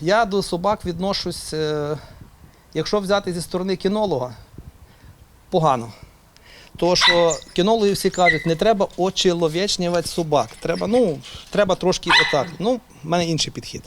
Я до собак відношусь, е, якщо взяти зі сторони кінолога, погано. Тому що кінологи всі кажуть, не треба очеловечнювати собак. Треба, ну, треба трошки отак. Ну, в мене інший підхід.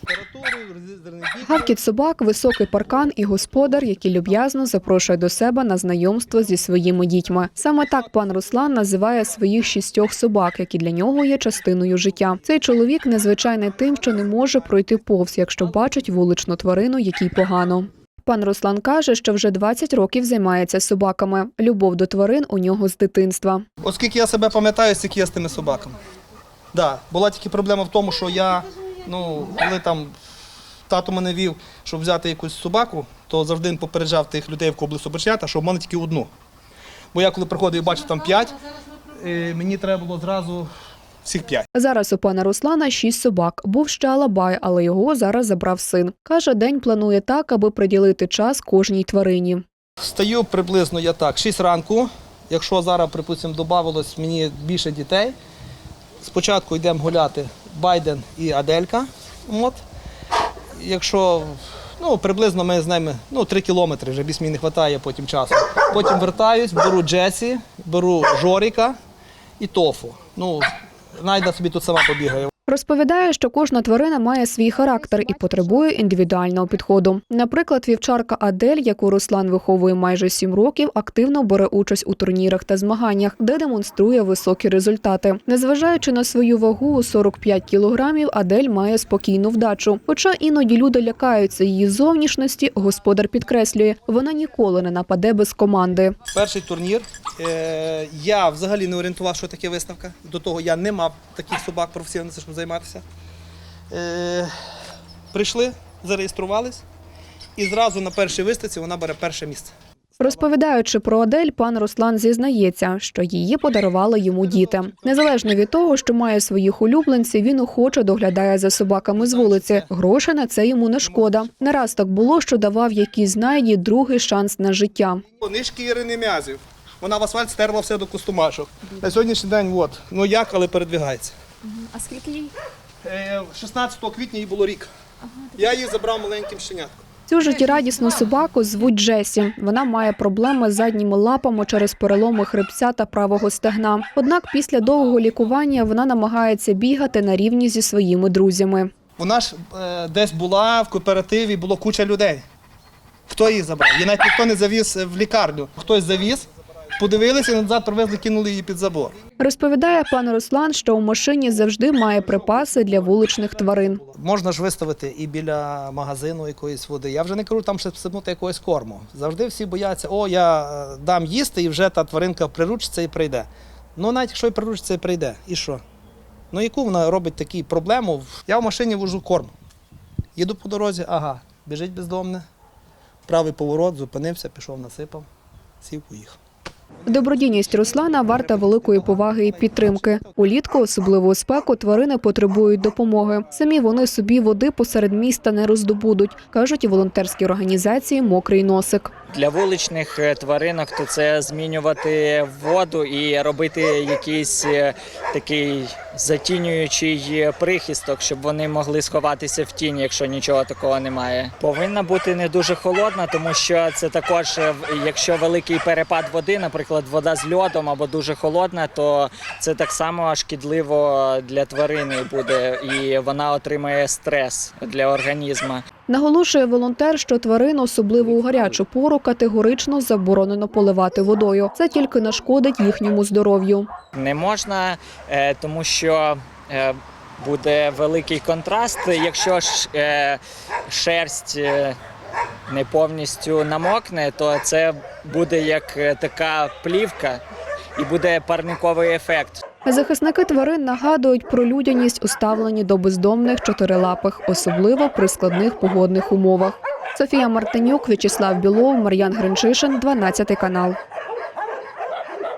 Гавкіт собак, високий паркан і господар, який люб'язно запрошує до себе на знайомство зі своїми дітьми. Саме так пан Руслан називає своїх шістьох собак, які для нього є частиною життя. Цей чоловік незвичайний тим, що не може пройти повз, якщо бачить вуличну тварину, якій погано. Пан Руслан каже, що вже 20 років займається собаками. Любов до тварин у нього з дитинства. Оскільки я себе пам'ятаю, стільки я з тими собаками. Да, була тільки проблема в тому, що я, ну, коли там тато мене вів, щоб взяти якусь собаку, то завжди попереджав тих людей, в кого були собаченята, що в мене тільки одну. Бо я коли приходив і бачив там п'ять, мені треба було зразу всіх п'ять. Зараз у пана Руслана шість собак. Був ще Алабай, але його зараз забрав син. Каже, день планує так, аби приділити час кожній тварині. Встаю приблизно я так, 6 ранку. Якщо зараз, припустимо, додавалось мені більше дітей, спочатку йдемо гуляти Байден і Аделька. От. Якщо ну, приблизно ми з ними ну, 3 кілометри, вже більш мені не вистачає потім часу. Потім вертаюсь, беру Джесі, беру Жоріка і Тофу. Ну, Найда собі тут сама побігає. Розповідає, що кожна тварина має свій характер і потребує індивідуального підходу. Наприклад, вівчарка Адель, яку Руслан виховує майже сім років, активно бере участь у турнірах та змаганнях, де демонструє високі результати. Незважаючи на свою вагу у 45 кілограмів, Адель має спокійну вдачу. Хоча іноді люди лякаються її зовнішності, господар підкреслює, вона ніколи не нападе без команди. Перший турнір. Е, я взагалі не орієнтував, що таке виставка. До того я не мав таких собак професійно, займатися. Е, прийшли, зареєструвались, і зразу на першій виставці вона бере перше місце. Розповідаючи про Адель, пан Руслан зізнається, що її подарували йому діти. Незалежно від того, що має своїх улюбленців, він охоче доглядає за собаками з вулиці. Грошей на це йому не шкода. Не раз так було, що давав якійсь знайді другий шанс на життя. Нишки Ірини Мязів. Вона в асфальт стерла все до костумашок. На сьогоднішній день, от, ну як, але передвигається. А скільки їй? Е, 16 квітня їй було рік. Я її забрав маленьким щенятком. Цю життєрадісну собаку звуть Джесі. Вона має проблеми з задніми лапами через переломи хребця та правого стегна. Однак після довгого лікування вона намагається бігати на рівні зі своїми друзями. Вона ж е, десь була в кооперативі, було куча людей. Хто її забрав? Її навіть ніхто не завіз е, в лікарню. Хтось завіз, подивилися і назад привезли, кинули її під забор. Розповідає пан Руслан, що у машині завжди має припаси для вуличних тварин. Можна ж виставити і біля магазину якоїсь води. Я вже не кажу там, щоб всипнути якогось корму. Завжди всі бояться, о, я е, дам їсти, і вже та тваринка приручиться і прийде. Ну, навіть якщо і приручиться і прийде, і що? Ну, яку вона робить таку проблему? Я в машині вожу корм. Їду по дорозі, ага, біжить бездомне. Правий поворот, зупинився, пішов, насипав, сів, поїхав. Добродійність Руслана варта великої поваги і підтримки. Улітку, особливо у спеку, тварини потребують допомоги. Самі вони собі води посеред міста не роздобудуть, кажуть у волонтерській організації Мокрий носик. Для вуличних е, тваринок то це змінювати воду і робити якийсь е, такий затінюючий е, прихисток, щоб вони могли сховатися в тіні, якщо нічого такого немає. Повинна бути не дуже холодна, тому що це також, якщо великий перепад води, наприклад, вода з льодом або дуже холодна, то це так само шкідливо для тварини буде, і вона отримає стрес для організму. Наголошує волонтер, що тварин, особливо у гарячу пору, категорично заборонено поливати водою. Це тільки нашкодить їхньому здоров'ю. Не можна, е, тому що е, буде великий контраст. Якщо е, шерсть не повністю намокне, то це буде як така плівка і буде парниковий ефект. Захисники тварин нагадують про людяність у ставленні до бездомних чотирилапих, особливо при складних погодних умовах. Софія Мартинюк, В'ячеслав Білов, Мар'ян Гринчишин, 12 канал.